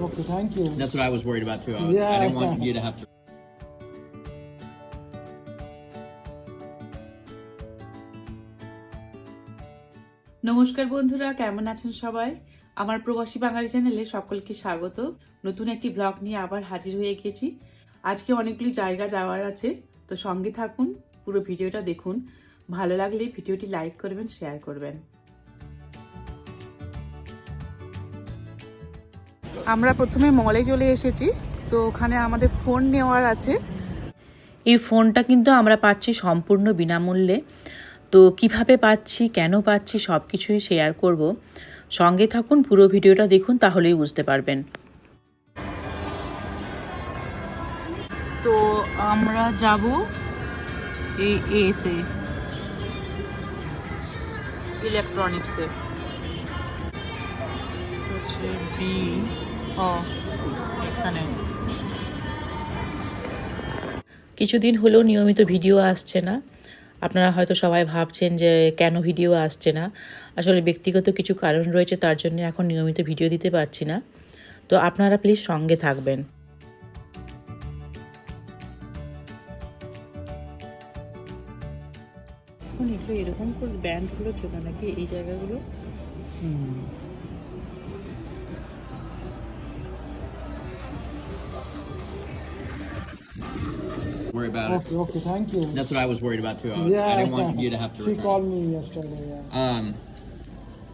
okay, thank you. That's what I was worried about too. I, was, yeah. I didn't want you to have to. নমস্কার বন্ধুরা কেমন আছেন সবাই আমার প্রবাসী বাঙালি চ্যানেলে সকলকে স্বাগত নতুন একটি ব্লগ নিয়ে আবার হাজির হয়ে গেছি আজকে অনেকগুলি জায়গা যাওয়ার আছে তো সঙ্গে থাকুন পুরো ভিডিওটা দেখুন ভালো লাগলে ভিডিওটি লাইক করবেন শেয়ার করবেন আমরা প্রথমে মলে চলে এসেছি তো ওখানে আমাদের ফোন নেওয়ার আছে। এই ফোনটা কিন্তু আমরা পাচ্ছি সম্পূর্ণ বিনামূল্যে। তো কীভাবে পাচ্ছি কেন পাচ্ছি সব কিছুই শেয়ার করব। সঙ্গে থাকুন পুরো ভিডিওটা দেখুন তাহলেই বুঝতে পারবেন। তো আমরা যাব এই এতে ইলেকট্রনিক্সে হচ্ছে বি এখানে। কিছুদিন হলেও নিয়মিত ভিডিও আসছে না। আপনারা হয়তো সবাই ভাবছেন যে কেন ভিডিও আসছে না। আসলে ব্যক্তিগত কিছু কারণ রয়েছে তার জন্য এখন নিয়মিত ভিডিও দিতে পারছি না। তো আপনারা প্লিজ সঙ্গে থাকবেন। এখন এগুলো এরকম করে ব্যান্ডগুলো চলে নাকি এই জায়গাগুলো? Worry about it. Okay, okay, thank you. That's what I was worried about too. I, was, Yeah, I didn't want you to have to. She return. called me yesterday. Yeah. Um.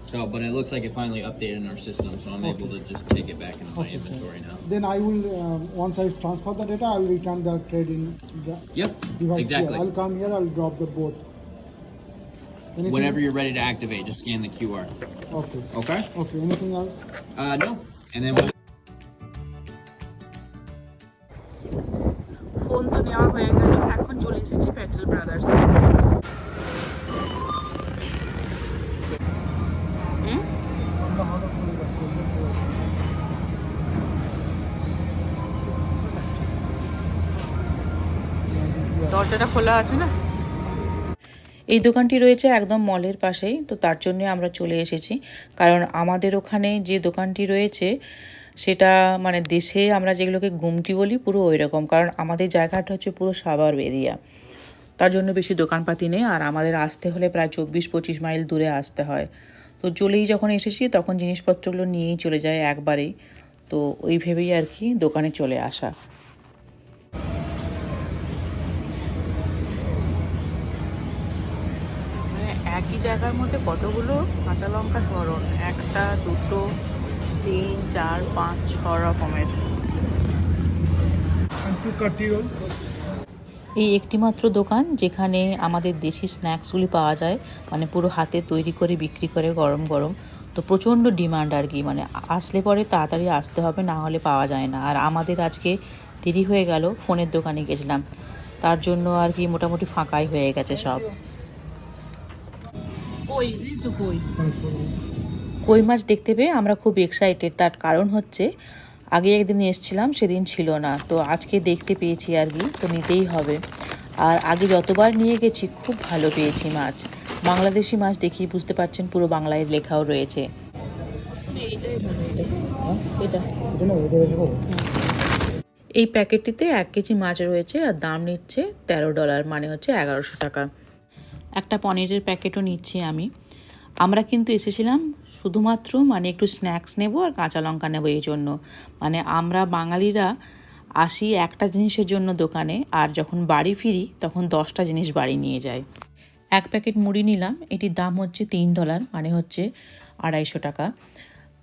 So, but it looks like it finally updated in our system, so I'm able to just take it back into my Okay, sir. inventory now. Then I will um, once I transfer the data, I'll return the trade-in the Yep. device Exactly. here. I'll come here. I'll drop the both. Anything? Whenever you're ready to activate, just scan the QR. Okay. Okay. Okay. Anything else? Uh, no. And then. We'll phone তো নেওয়া হয়ে গেল, এখন চলে এসেছি Patel brothers দরজাটা খোলা আছে না? এই দোকানটি রয়েছে একদম মলের পাশেই, তো তার জন্য আমরা চলে এসেছি। কারণ আমাদের ওখানে যে দোকানটি রয়েছে সেটা মানে দেশে আমরা যেগুলোকে গুমটি বলি পুরো ওই রকম কারণ আমাদের জায়গাটা হচ্ছে পুরো সাবার এরিয়া তার জন্য বেশি দোকানপাতি নেই, আর আমাদের আসতে হলে প্রায় চব্বিশ পঁচিশ মাইল দূরে আসতে হয়। তো চলেই যখন এসেছি, তখন জিনিসপত্রগুলো নিয়েই চলে যায় একবারেই। তো ওই ভেবেই আর কি দোকানে চলে আসা। মানে একই জায়গার মধ্যে কতগুলো কাঁচা লঙ্কার ধরন? একটা, দুটো তিন চার পাঁচ ছ রকমের। এই একটিমাত্র দোকান যেখানে আমাদের দেশি স্ন্যাক্সগুলি পাওয়া যায় মানে পুরো হাতে তৈরি করে বিক্রি করে গরম গরম। তো প্রচণ্ড ডিমান্ড আর কি মানে আসলে পরে তাড়াতাড়ি আসতে হবে না হলে পাওয়া যায় না। আর আমাদের আজকে দেরি হয়ে গেল ফোনের দোকানে গেছিলাম। তার জন্য আর কি মোটামুটি ফাঁকাই হয়ে গেছে সব। তো কই? কই মাছ দেখতে পেয়ে আমরা খুব এক্সাইটেড তার কারণ হচ্ছে আগে একদিন এসেছিলাম, সেদিন ছিল না। তো আজকে দেখতে পেয়েছি আর কি, তো নিতেই হবে। আর আগে যতবার নিয়ে গেছি, খুব ভালো পেয়েছি মাছ। বাংলাদেশি মাছ দেখি বুঝতে পারছেন, পুরো বাংলায় লেখাও রয়েছে। এই প্যাকেটটিতে এক কেজি মাছ রয়েছে আর দাম নিচ্ছে তেরো ডলার মানে হচ্ছে এগারোশো টাকা। একটা পনিরের প্যাকেটও নিচ্ছি আমি। আমরা কিন্তু এসেছিলাম শুধুমাত্র মানে একটু স্ন্যাক্স নেব আর কাঁচা লঙ্কা নেব এই জন্য। মানে আমরা বাঙালিরা আসি একটা জিনিসের জন্য দোকানে আর যখন বাড়ি ফিরি তখন দশটা জিনিস বাড়ি নিয়ে যাই। এক প্যাকেট মুড়ি নিলাম, এটির দাম হচ্ছে তিন ডলার মানে হচ্ছে আড়াইশো টাকা।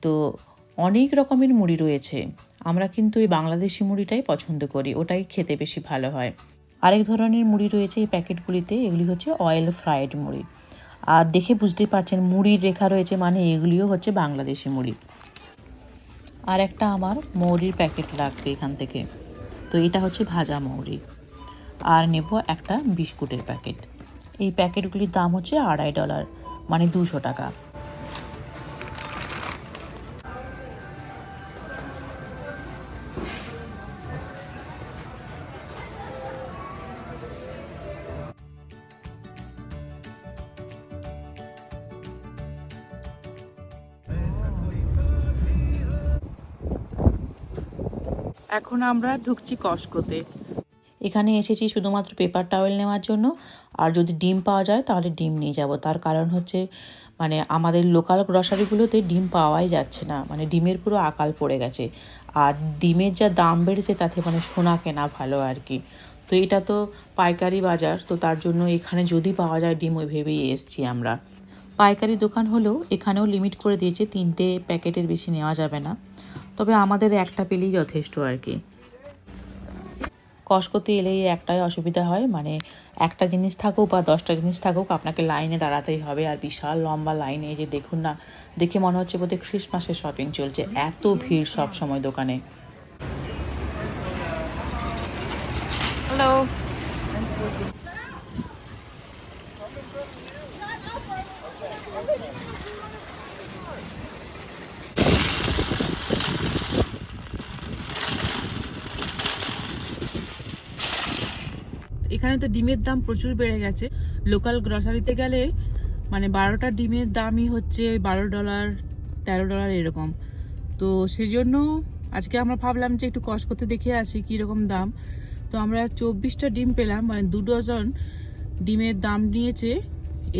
তো অনেক রকমের মুড়ি রয়েছে। আমরা কিন্তু এই বাংলাদেশি মুড়িটাই পছন্দ করি, ওটাই খেতে বেশি ভালো হয়। আরেক ধরনের মুড়ি রয়েছে এই প্যাকেটগুলিতে, এগুলি হচ্ছে অয়েল ফ্রায়েড মুড়ি। আর দেখে বুঝতেই পারছেন, মুড়ির রেখা রয়েছে মানে এগুলিও হচ্ছে বাংলাদেশি মুড়ি। আর একটা আমার মৌরির প্যাকেট লাগবে এখান থেকে। তো এটা হচ্ছে ভাজা মৌরি। আর নেব একটা বিস্কুটের প্যাকেট। এই প্যাকেটগুলির দাম হচ্ছে আড়াই ডলার মানে দুশো টাকা। এখন আমরা ঢুকছি কস্কোতে। এখানে এসেছি শুধুমাত্র পেপার টাওয়েল নেওয়ার জন্য। আর যদি ডিম পাওয়া যায় তাহলে ডিম নিয়ে যাব। তার কারণ হচ্ছে মানে আমাদের লোকাল গ্রসারিগুলোতে ডিম পাওয়াই যাচ্ছে না। মানে ডিমের পুরো আকাল পড়ে গেছে। আর ডিমের যা দাম বেড়েছে তাতে মানে সোনা কেনা ভালো আর কি। তো এটা তো পাইকারি বাজার, তো তার জন্য এখানে যদি পাওয়া যায় ডিম ওই ভেবেই এসছি আমরা। পাইকারি দোকান হলেও এখানেও লিমিট করে দিয়েছে, তিনটে প্যাকেটের বেশি নেওয়া যাবে না। তবে আমাদের একটা পেলেই যথেষ্ট আর কি। কসকোতে এলেই একটাই অসুবিধা হয় মানে একটা জিনিস থাকুক বা দশটা জিনিস থাকুক, আপনাকে লাইনে দাঁড়াতেই হবে। আর বিশাল লম্বা লাইনে যে দেখুন না, দেখে মনে হচ্ছে বোধহয় ক্রিসমাসের শপিং চলছে। এত ভিড় সব সময় দোকানে। হ্যালো এখানে তো ডিমের দাম প্রচুর বেড়ে গেছে। লোকাল গ্রসারিতে গেলে মানে বারোটা ডিমের দামই হচ্ছে বারো ডলার, তেরো ডলার এরকম। তো সেই জন্য আজকে আমরা ভাবলাম যে একটু কষ করতে দেখে আসি কীরকম দাম। তো আমরা চব্বিশটা ডিম পেলাম মানে দু ডজন ডিমের দাম নিয়েছে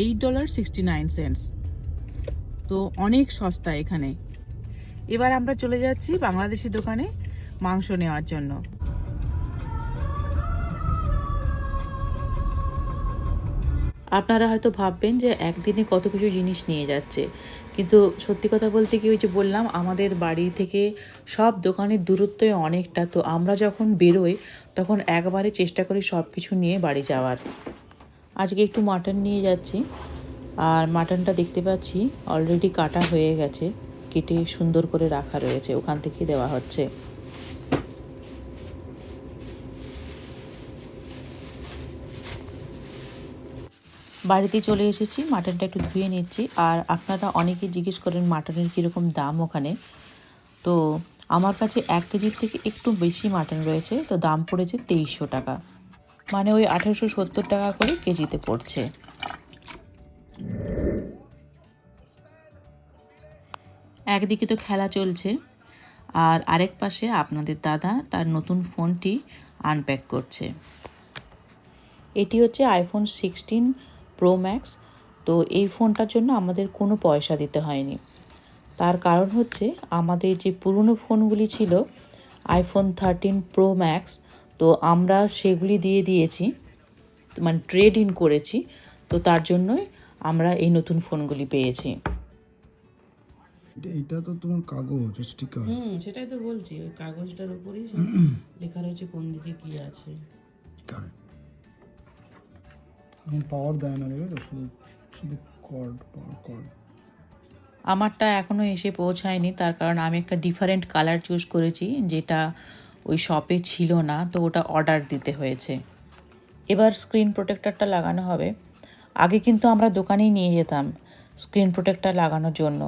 eight dollar sixty nine cents তো অনেক সস্তা এখানে। এবার আমরা চলে যাচ্ছি বাংলাদেশি দোকানে মাংস নেওয়ার জন্য। আপনারা হয়তো ভাববেন যে একদিনে কত কিছু জিনিস নিয়ে যাচ্ছে। কিন্তু সত্যি কথা বলতে কি ওই যে বললাম, আমাদের বাড়ি থেকে সব দোকানের দূরত্বই অনেকটা। তো আমরা যখন বেরোই, তখন একবারে চেষ্টা করি সব কিছু নিয়ে বাড়ি যাওয়ার। আজকে একটু মাটন নিয়ে যাচ্ছি। আর মাটনটা দেখতে পাচ্ছি অলরেডি কাটা হয়ে গেছে। কেটে সুন্দর করে রাখা রয়েছে, ওখান থেকে দেওয়া হচ্ছে। বাড়িতে চলে এসেছি মাটনটা একটু ধুয়ে নিচ্ছি। আর আপনারা অনেকেই জিজ্ঞেস করেন মাটনের কীরকম দাম ওখানে। তো আমার কাছে এক কেজির থেকে একটু বেশি মাটন রয়েছে, তো দাম পড়েছে তেইশশো টাকা। মানে ওই আঠেরোশো সত্তর টাকা করে কেজিতে পড়ছে। একদিকে তো খেলা চলছে, আর আরেক পাশে আপনাদের দাদা তার নতুন ফোনটি আনপ্যাক করছে। এটি হচ্ছে আইফোন সিক্সটিন প্রো ম্যাক্স তো এই ফোনটার জন্য আমাদের কোনো পয়সা দিতে হয়নি। তার কারণ হচ্ছে আমাদের যে পুরনো ফোনগুলি ছিল আইফোন থার্টিন প্রো ম্যাক্স তো আমরা সেগুলি দিয়ে দিয়েছি মানে ট্রেড ইন করেছি তো তার জন্যই আমরা এই নতুন ফোনগুলি পেয়েছি। এটা- এটা তো তোমার কাগজ স্টিকার হুম সেটাই তো বলছি ওই কাগজটার উপরেই লেখা রয়েছে কোন দিকে কি আছে। এখন পাওয়ার দেয় না শুধু শুধু কর্ড কর্ড আমারটা এখনও এসে পৌঁছায়নি, তার কারণ আমি একটা ডিফারেন্ট কালার চুজ করেছি, যেটা ওই শপে ছিল না, তো ওটা অর্ডার দিতে হয়েছে। এবার স্ক্রিন প্রোটেক্টরটা লাগানো হবে। আগে কিন্তু আমরা দোকানেই নিয়ে যেতাম স্ক্রিন প্রোটেক্টর লাগানোর জন্য।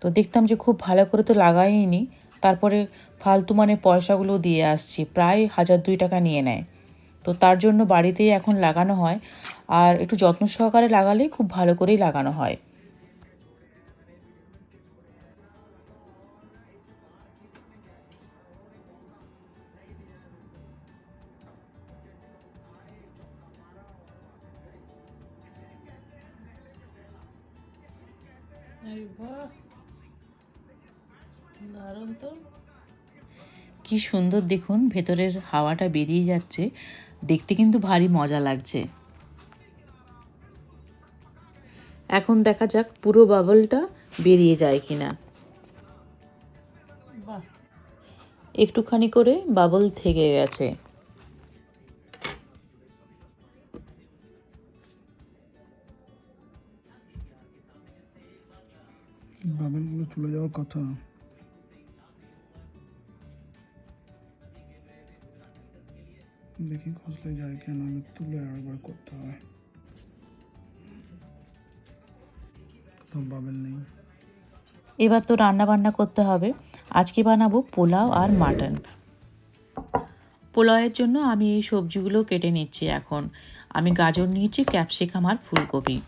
তো দেখতাম যে খুব ভালো করে তো লাগাইনি, তারপরে ফালতু মানে পয়সাগুলো দিয়ে আসছি, প্রায় হাজার দুই টাকা নিয়ে নেয়। তো তার জন্য বাড়িতেই এখন লাগানো হয়। আর একটু যত্ন সহকারে লাগালে খুব ভালো করেই লাগানো হয়। দারুণ তো। কি সুন্দর দেখুন ভেতরের হাওয়াটা বেরিয়ে যাচ্ছে। দেখতে কিন্তু ভারী মজা লাগছে। এখন দেখা যাক পুরো বাবলটা বেরিয়ে যায় কিনা। একটুখানি করে বাবল থেকে গেছে। বাবেলগুলো চলে যাওয়ার কথা। দেখি খসলে যায় কেন তুলে আরেকবার করতে হবে এবার তো রান্না বান্না করতে হবে। আজকে বানাবো পোলাও আর মাটন। পোলাওয়ের জন্য আমি এই সবজিগুলো কেটে নিচ্ছি এখন। আমি গাজর নিয়েছি, ক্যাপসিকাম আর ফুলকপি।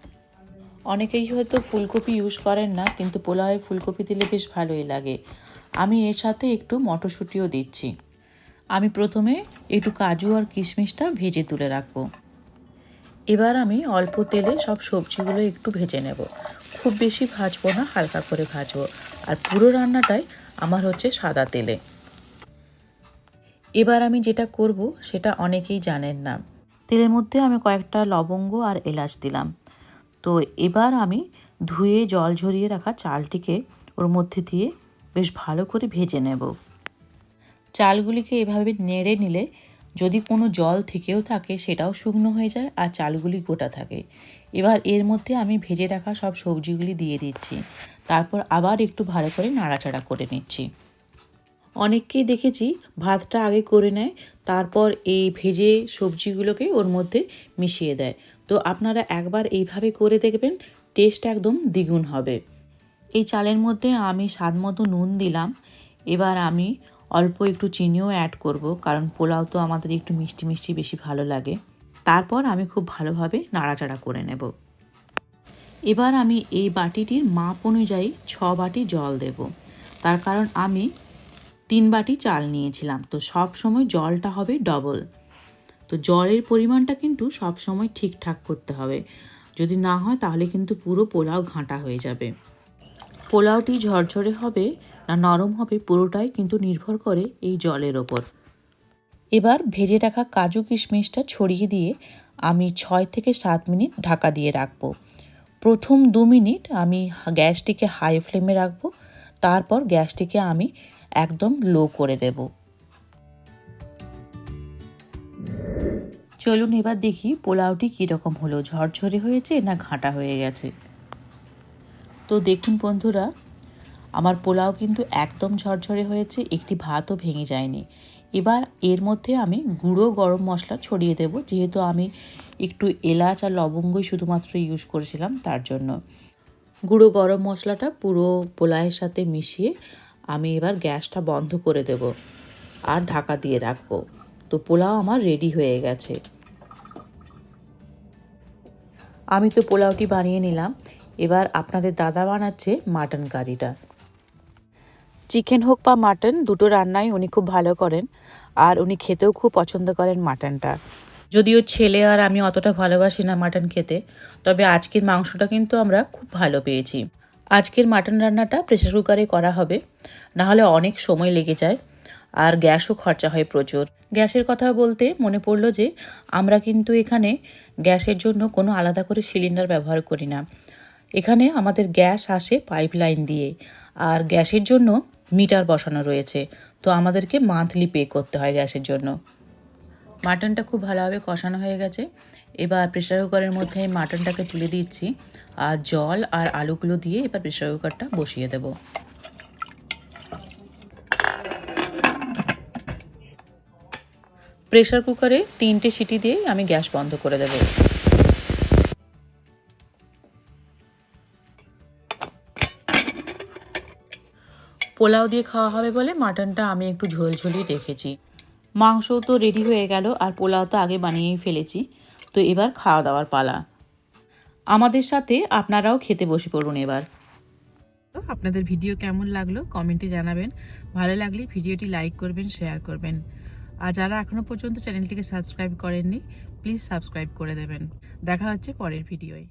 অনেকেই হয়তো ফুলকপি ইউজ করেন না, কিন্তু পোলাওয়ে ফুলকপি দিলে বেশ ভালোই লাগে। আমি এর সাথে একটু মটরশুঁটিও দিচ্ছি। আমি প্রথমে একটু কাজু আর কিশমিশটা ভেজে তুলে রাখব। এবার আমি অল্প তেলে সব সবজিগুলো একটু ভেজে নেব। খুব বেশি ভাজবো না, হালকা করে ভাজবো। আর পুরো রান্নাটাই আমার হচ্ছে সাদা তেলে। এবার আমি যেটা করব, সেটা অনেকেই জানেন না। তেলের মধ্যে আমি কয়েকটা লবঙ্গ আর এলাচ দিলাম। তো এবার আমি ধুয়ে জল ঝরিয়ে রাখা চালটিকে ওর মধ্যে দিয়ে বেশ ভালো করে ভেজে নেব। চালগুলিকে এভাবে নেড়ে নিলে যদি কোনো জল থেকেও থাকে, সেটাও শুকনো হয়ে যায় আর চালগুলি গোটা থাকে। এবার এর মধ্যে আমি ভেজে রাখা সব সবজিগুলি দিয়ে দিচ্ছি। তারপর আবার একটু ভালো করে নাড়াচাড়া করে নিচ্ছি। অনেককেই দেখেছি ভাতটা আগে করে নেয়, তারপর এই ভেজে সবজিগুলোকে ওর মধ্যে মিশিয়ে দেয়। তো আপনারা একবার এইভাবে করে দেখবেন, টেস্ট একদম দ্বিগুণ হবে। এই চালের মধ্যে আমি স্বাদ মতো নুন দিলাম। এবার আমি অল্প একটু চিনিও অ্যাড করব, কারণ পোলাও তো আমাদের একটু মিষ্টি মিষ্টি বেশি ভালো লাগে। তারপর আমি খুব ভালোভাবে নাড়াচাড়া করে নেব। এবার আমি এই বাটিটির মাপ অনুযায়ী ছ বাটি জল দেব। তার কারণ আমি তিন বাটি চাল নিয়েছিলাম, তো সব সময় জলটা হবে ডবল তো জলের পরিমাণটা কিন্তু সব সময় ঠিকঠাক করতে হবে। যদি না হয় তাহলে কিন্তু পুরো পোলাও ঘাঁটা হয়ে যাবে। পোলাওটি ঝরঝরে হবে না, নরম হবে, পুরোটাই কিন্তু নির্ভর করে এই জলের ওপর। এবার ভেজে রাখা কাজু কিশমিশটা ছড়িয়ে দিয়ে আমি ছয় থেকে সাত মিনিট ঢাকা দিয়ে রাখব। প্রথম দু মিনিট আমি গ্যাসটিকে হাই ফ্লেমে রাখব, তারপর গ্যাসটিকে আমি একদম লো করে দেব। চলুন এবার দেখি পোলাওটি কীরকম হলো, ঝরঝরে হয়েছে না ঘাঁটা হয়ে গেছে? তো দেখুন বন্ধুরা, আমার পোলাও কিন্তু একদম ঝরঝরে হয়েছে, একটি ভাতও ভেঙে যায়নি। এবার এর মধ্যে আমি গুঁড়ো গরম মশলা ছড়িয়ে দেব। যেহেতু আমি একটু এলাচ আর লবঙ্গই শুধুমাত্র ইউজ করেছিলাম, তার জন্য। গুঁড়ো গরম মশলাটা পুরো পোলাওয়ের সাথে মিশিয়ে আমি এবার গ্যাসটা বন্ধ করে দেব আর ঢাকা দিয়ে রাখব। তো পোলাও আমার রেডি হয়ে গেছে। আমি তো পোলাওটি বানিয়ে নিলাম। এবার আপনাদের দাদা বানাচ্ছে মাটন কারিটা। চিকেন হোক বা মাটন, দুটো রান্নাই উনি খুব ভালো করেন। আর উনি খেতেও খুব পছন্দ করেন মাটনটা। যদিও ছেলে আর আমি অতটা ভালোবাসি না মাটন খেতে, তবে আজকের মাংসটা কিন্তু আমরা খুব ভালো পেয়েছি। আজকের মাটন রান্নাটা প্রেশার কুকারে করা হবে, না হলে অনেক সময় লেগে যায় আর গ্যাসও খরচা হয় প্রচুর। গ্যাসের কথা বলতে মনে পড়ল যে, আমরা কিন্তু এখানে গ্যাসের জন্য কোনো আলাদা করে সিলিন্ডার ব্যবহার করি না। এখানে আমাদের গ্যাস আসে পাইপলাইন দিয়ে, আর গ্যাসের জন্য মিটার বসানো রয়েছে। তো আমাদেরকে মান্থলি পে করতে হয় গ্যাসের জন্য। মাটনটা খুব ভালোভাবে কষানো হয়ে গেছে। এবার প্রেশার কুকারের মধ্যে মাটনটাকে তুলে দিচ্ছি। আর জল আর আলুগুলো দিয়ে এবার প্রেশার কুকারটা বসিয়ে দেব। প্রেশার কুকারে তিনটে সিটি দিয়ে আমি গ্যাস বন্ধ করে দেবো। পোলাও দিয়ে খাওয়া হবে বলে মাটনটা আমি একটু ঝোলঝোলি রেখেছি। মাংস তো রেডি হয়ে গেল আর পোলাও তো আগে বানিয়েই ফেলেছি। তো এবার খাওয়া দাওয়ার পালা। আমাদের সাথে আপনারাও খেতে বসে পড়ুন এবার। আপনাদের ভিডিও কেমন লাগল কমেন্টে জানাবেন। ভালো লাগলে ভিডিওটি লাইক করবেন, শেয়ার করবেন। আর যারা এখনও পর্যন্ত চ্যানেলটিকে সাবস্ক্রাইব করেননি, প্লিজ সাবস্ক্রাইব করে দেবেন। দেখা হচ্ছে পরের ভিডিওয়।